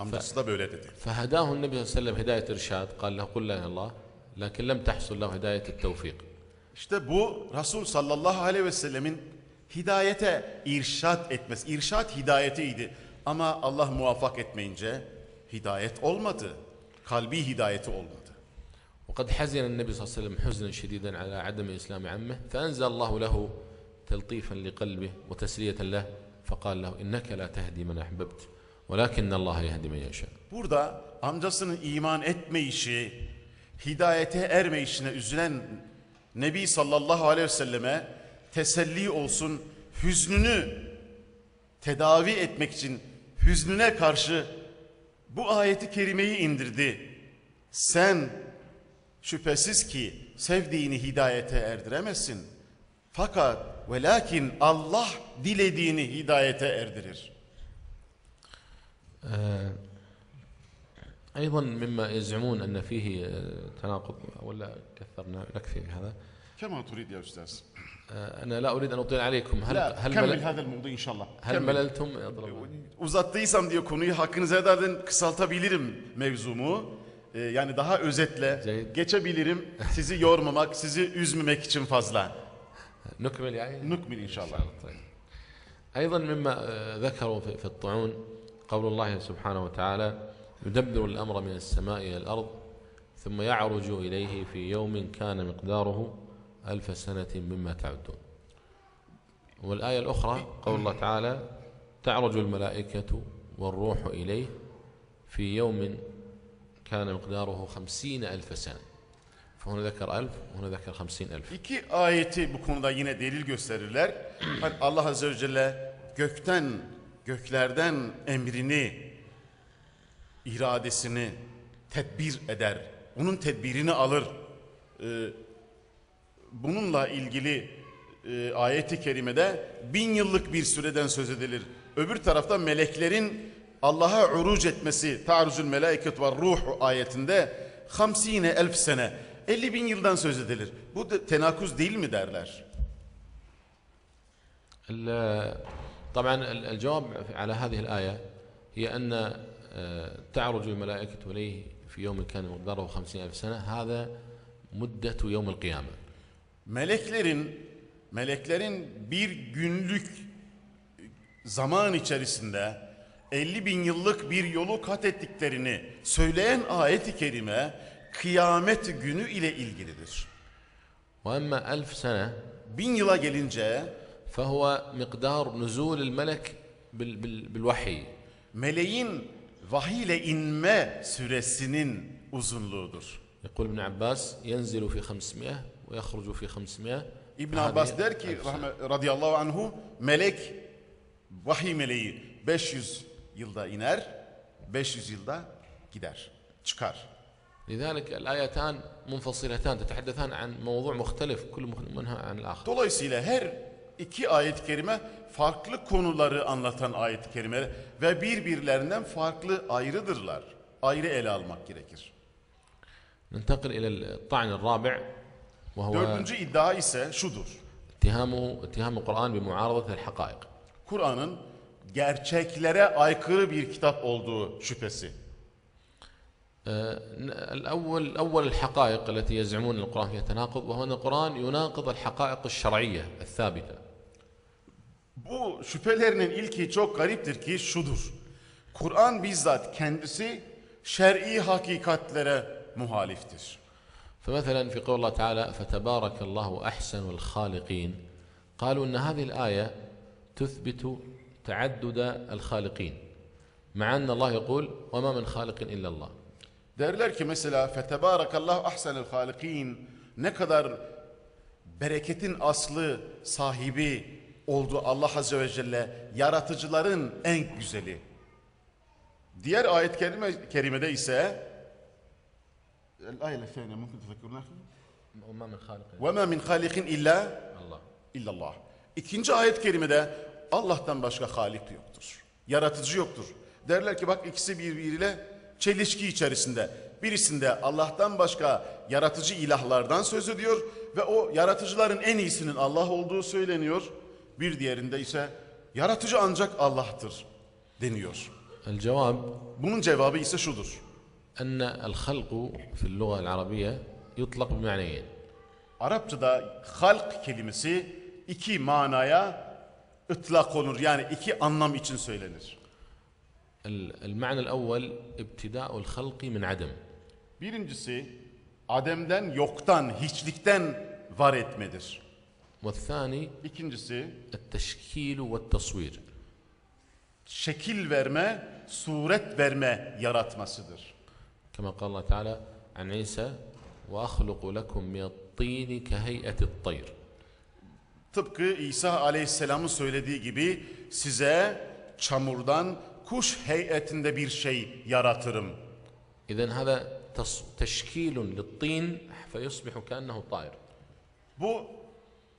Amcası da böyle dedi. فهداه النبي صلى الله عليه وسلم هداية إرشاد قال له قل لا إله إلا الله لكن لم تحصل له هداية التوفيق İşte bu Resul sallallahu aleyhi ve sellemin hidayete irşat etmesi. İrşat hidayetiydi. Ama Allah muvaffak etmeyince hidayet olmadı. Kalbi hidayeti olmadı. وقد حزن النبي صلى الله عليه وسلم حزنا شديدا على عدم إسلام عمه فأنزل الله له تلطيفا لقلبه وتسلية له فقال له إنك لا تهدي من أحببت ولكن الله يهدي من يشاء Burada amcasının iman etmeyişi, hidayete ermeyişine üzülen Nebi sallallahu aleyhi ve selleme teselli olsun, hüznünü tedavi etmek için hüznüne karşı bu ayeti kerimeyi indirdi. Sen şüphesiz ki sevdiğini hidayete erdiremezsin. Fakat ve lakin Allah dilediğini hidayete erdirir. آه، أيضا مما يزعمون أن فيه آه، تناقض ولا كثرنا نكفي بهذا Kema turid ya üstaz. آه، أنا لا أريد أن أطيل عليكم هل La, هل, kemmil ملل hadel mevdu inşallah. هل Kemmil. مللتم Uzattıysam diye konuyu hakkınızı ederden kısaltabilirim mevzumu. Ee, yani daha özetle Cayid. geçebilirim. Sizi yormamak, sizi üzmemek için fazla. نكمل يعني Nukmil inşallah. طيب. أيضا مما آه، ذكروا في الطاعون قول الله سبحانه وتعالى يدبر الأمر من السماء إلى الأرض ثم يعرج إليه في يوم كان مقداره ألف سنة مما تعدون. والآية الأخرى قول الله تعالى تعرج الملائكة والروح إليه في يوم كان مقداره خمسين ألف سنة. فهنا ذكر ألف وهنا ذكر خمسين ألف. İki ayeti bu konuda yine delil gösterirler. Hani Allah Azze ve Celle gökten, göklerden emrini, iradesini tedbir eder. Onun tedbirini alır. Ee, bununla ilgili e, ayeti kerimede bin yıllık bir süreden söz edilir. Öbür tarafta meleklerin Allah'a uruc etmesi, ta'ruzul melaiket ve ruh ayetinde hamsine elf sene, 50 bin yıldan söz edilir. Bu da tenakuz değil mi derler? ال- طبعا ال- الجواب على هذه الآية هي أن آه، تعرج الملائكة إليه في يوم كان مقداره خمسين ألف سنة هذا مدة يوم القيامة Meleklerin meleklerin bir günlük zaman içerisinde 50 bin yıllık bir yolu kat ettiklerini söyleyen ayeti kerime kıyamet günü ile ilgilidir. وأما ألف سنة Bin yıla gelince فهو مقدار نزول الملك بال- بال- بالوحي. meleğin vahiy ile inme süresinin uzunluğudur. يقول ابن عباس ينزل في خمسمائة ويخرج في خمسمائة. İbn هذه Abbas der ki rahme- radıyallahu anhu melek vahiy meleği 500 yılda iner 500 yılda gider çıkar. لذلك الآيتان منفصلتان تتحدثان عن موضوع مختلف كل منها عن الآخر. Dolayısıyla her iki ayet-i kerime farklı konuları anlatan ayet-i kerime ve birbirlerinden farklı ayrıdırlar. Ayrı ele almak gerekir. ننتقل إلى الطعن الرابع وهو Dördüncü iddia ise şudur. اتهامه اتهام القرآن بمعارضة الحقائق Kur'an'ın gerçeklere aykırı bir kitap olduğu şüphesi. آه، الأول أول الحقائق التي يزعمون أن القرآن فيها تناقض وهو أن القرآن يناقض الحقائق الشرعية الثابتة Bu şüphelerinin ilki çok gariptir ki şudur. Kur'an bizzat kendisi şer'i hakikatlere muhaliftir. فمثلا في قول الله تعالى فتبارك الله أحسن الخالقين قالوا أن هذه الآية تثبت تعدد الخالقين مع أن الله يقول وما من خالق إلا الله Derler ki mesela fetebarakallahu ahsenel halikin ne kadar bereketin aslı sahibi oldu Allah Azze ve Celle yaratıcıların en güzeli. Diğer ayet kerime, kerimede ise الآية الثانية ممكن تذكرنا وما من خالق إلا وَمَا مِنْ خَالِقٍ إِلَّا الله illallah. İkinci ayet kerimede Allah'tan başka halik yoktur. Yaratıcı yoktur. Derler ki bak ikisi birbiriyle çelişki içerisinde. Birisinde Allah'tan başka yaratıcı ilahlardan söz ediyor ve o yaratıcıların en iyisinin Allah olduğu söyleniyor. Bir diğerinde ise yaratıcı ancak Allah'tır deniyor. الجواب Bunun cevabı ise şudur. أن الخلق في اللغة العربية يطلق بمعنيين Arapçada halk kelimesi iki manaya ıtlak olur. Yani iki anlam için söylenir. ال- المعنى الأول ابتداء الخلق من عدم Birincisi Adem'den yoktan, hiçlikten var etmedir. والثاني İkincisi التشكيل والتصوير şekil verme, suret verme yaratmasıdır. كما قال الله تعالى عن عيسى وأخلق لكم من الطين كهيئة الطير Tıpkı İsa Aleyhisselam'ın söylediği gibi size çamurdan kuş heyetinde bir şey yaratırım. إذا هذا تص- تشكيل للطين فيصبح كأنه طائر Bu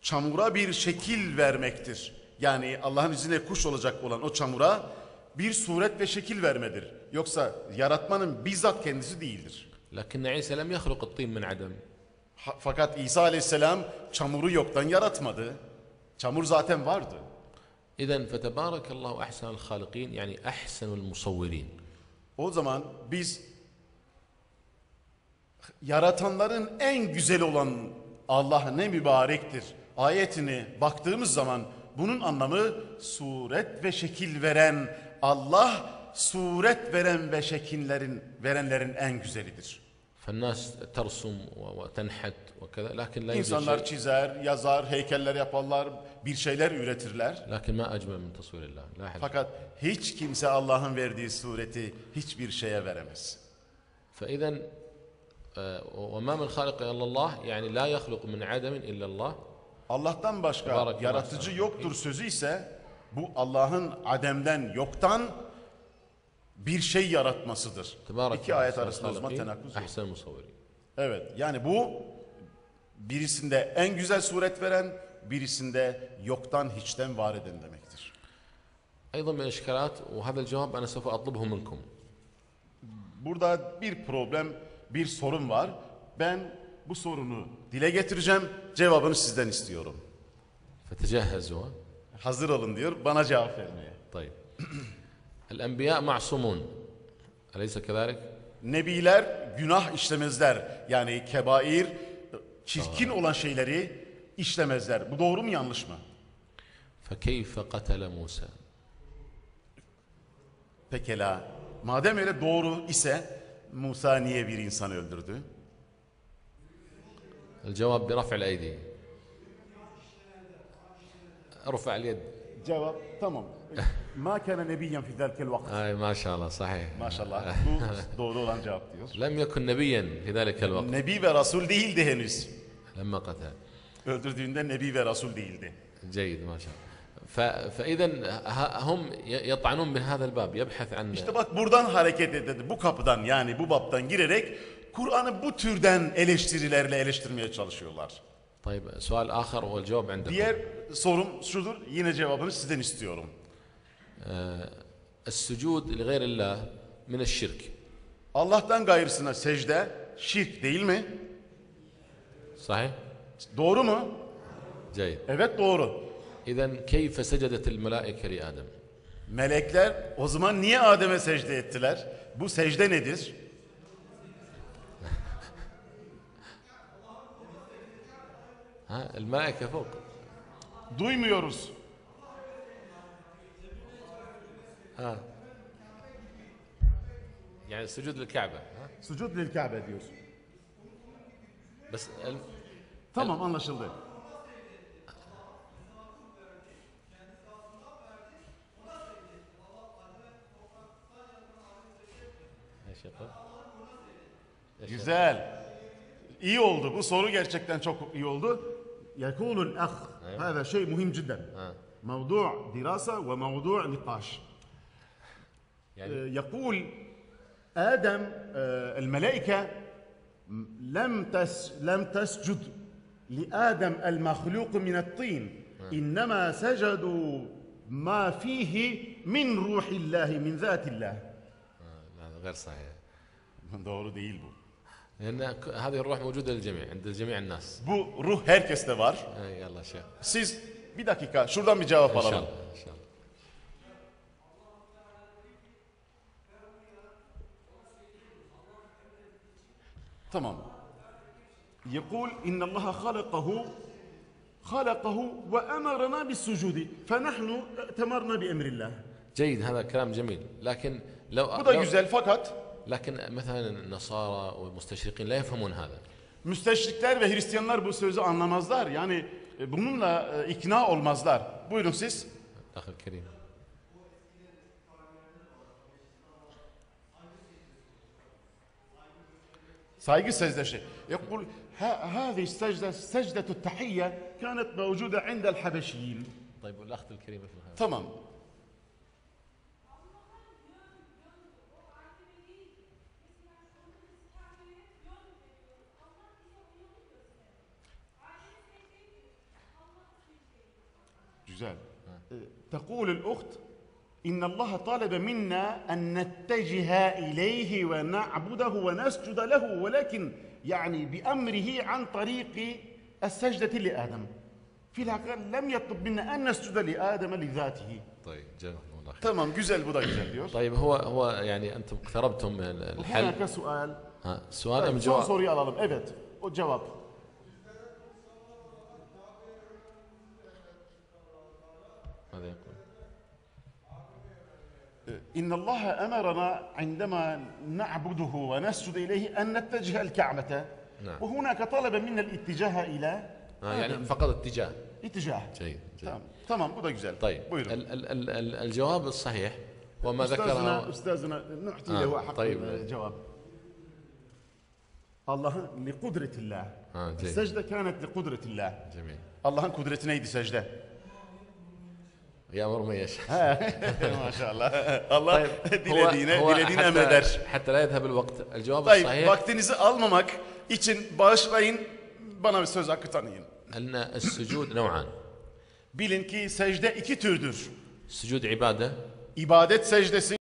çamura bir şekil vermektir. Yani Allah'ın izniyle kuş olacak olan o çamura bir suret ve şekil vermedir. Yoksa yaratmanın bizzat kendisi değildir. Lakin İsa lem yahruk tin min adam. Fakat İsa aleyhisselam çamuru yoktan yaratmadı. Çamur zaten vardı. İzen fetebarakallahu ahsenul halikin yani ahsenul musavvirin. O zaman biz yaratanların en güzel olan Allah ne mübarektir ayetini baktığımız zaman bunun anlamı suret ve şekil veren Allah suret veren ve şekillerin verenlerin en güzelidir. فالناس ترسم و- وتنحت وكذا لكن لا يوجد İnsanlar شيء çizer, yazar, heykeller yaparlar, bir şeyler üretirler. لكن ما أجمل من تصوير الله لا أحد Fakat hiç kimse Allah'ın verdiği sureti hiçbir şeye veremez. فإذا آه، وما من خالق إلا الله يعني لا يخلق من عدم إلا الله Allah'tan başka Tebarek yaratıcı Allah. yoktur sözü ise bu Allah'ın ademden yoktan bir şey yaratmasıdır. تبارك İki ayet أحسن arasında o zaman الخالقين tenakkuz yok. أحسن المصورين Evet yani bu birisinde en güzel suret veren birisinde yoktan hiçten var eden demektir. أيضا من الإشكالات وهذا الجواب أنا سوف أطلبه منكم Burada bir problem, bir sorun var. Ben bu sorunu dile getireceğim. Cevabını sizden istiyorum. فتجهزوا Hazır olun diyor bana cevap vermeye. طيب الأنبياء معصومون أليس كذلك؟ Nebiler günah işlemezler. Yani kebair, çirkin olan şeyleri işlemezler. Bu doğru mu yanlış mı? فكيف قتل موسى؟ Pekala. Madem öyle doğru ise Musa niye bir insan öldürdü? الجواب برفع الأيدي ارفع اليد Cevap tamam. Ma kana nebiyyen fi zelkel vakt. آه ما شاء الله صحيح Maşallah. Bu doğru olan cevap diyor. لم يكن نبيا في ذلك الوقت Nebi ve Rasul değildi henüz. لما قتل Öldürdüğünde Nebi ve Rasul değildi. جيد ما شاء الله ف- فإذا ه- هم ي- يطعنون من هذا الباب يبحث عن İşte bak buradan hareket edildi. Bu kapıdan yani bu baptan girerek Kur'an'ı bu türden eleştirilerle eleştirmeye çalışıyorlar. طيب سؤال آخر والجواب عندكم Diğer sorum şudur. Yine cevabını sizden istiyorum. آه، السجود لغير الله من الشرك Allah'tan gayrısına secde şirk değil mi? صحيح؟ Doğru mu? جيد Evet doğru. إذا كيف سجدت الملائكة لآدم؟ Melekler o zaman niye Adem'e secde ettiler? Bu secde nedir? ها الملائكة فوق Duymuyoruz. ها يعني السجود للكعبة ها؟ Sucud lil Kabe diyorsun. بس الم- Tamam anlaşıldı. ايش يقول؟ Güzel. İyi oldu. Bu soru gerçekten çok iyi oldu. يقول الأخ. هذا شيء مهم جدا. موضوع دراسة وموضوع نقاش. يعني؟ يقول آدم آه، الملائكة لم تس لم تسجد لآدم المخلوق من الطين. إنما سجدوا ما فيه من روح الله من ذات الله. لا، هذا غير صحيح. Doğru değil bu. لأن هذه الروح موجودة للجميع عند جميع الناس. بو Bu ruh herkeste var. Yallah şey. Siz bir dakika şuradan bir الله؟ alalım. شاء الله. تمام. يقول إن الله خلقه خلقه وأمرنا بالسجود فنحن ائتمرنا بأمر الله. جيد هذا كلام جميل لكن لو Bu da فقط Lakin mesela Nasara ve müsteşrikler la yefhamun hâdâ. Müsteşrikler ve Hristiyanlar bu sözü anlamazlar. Yani bununla ikna olmazlar. Buyurun siz. Dahil Kerim. saygı secdesi. يقول هذه السجدة سجدة التحية كانت موجودة عند الحبشيين. طيب والأخت الكريمة في هذا. تمام. Ee, تقول الأخت إن الله طلب منا أن نتجه إليه ونعبده ونسجد له ولكن يعني بأمره عن طريق السجدة لآدم في الحقيقة لم يطلب منا أن نسجد لآدم لذاته طيب جزاكم الله خير da güzel diyor. طيب هو هو يعني أنتم اقتربتم من الحل هناك سؤال ها سؤال أم son جواب soruyu alalım. Evet. O cevap. إن الله أمرنا عندما نعبده ونسجد إليه أن نتجه الكعبة نعم. وهناك طلب منا الاتجاه إلى آه يعني فقط اتجاه اتجاه جيد جيد. Tamam bu da güzel. طيب Buyurun. ال ال ال ال الجواب الصحيح وما أستاذنا ذكره أستاذنا نعطي آه، له حق طيب. الجواب Allah'ın لقدرة آه جيد السجدة كانت لقدرة الله جميل Allah'ın kudreti neydi secde? يأمر من يشاء Maşallah. Allah طيب dilediğine, dilediğine emreder. حتى, حتى لا يذهب الوقت الجواب Tayyip, الصحيح vaktinizi almamak için bağışlayın, bana bir söz hakkı tanıyın. أن السجود نوعان Bilin ki secde iki türdür. سجود عبادة İbadet secdesi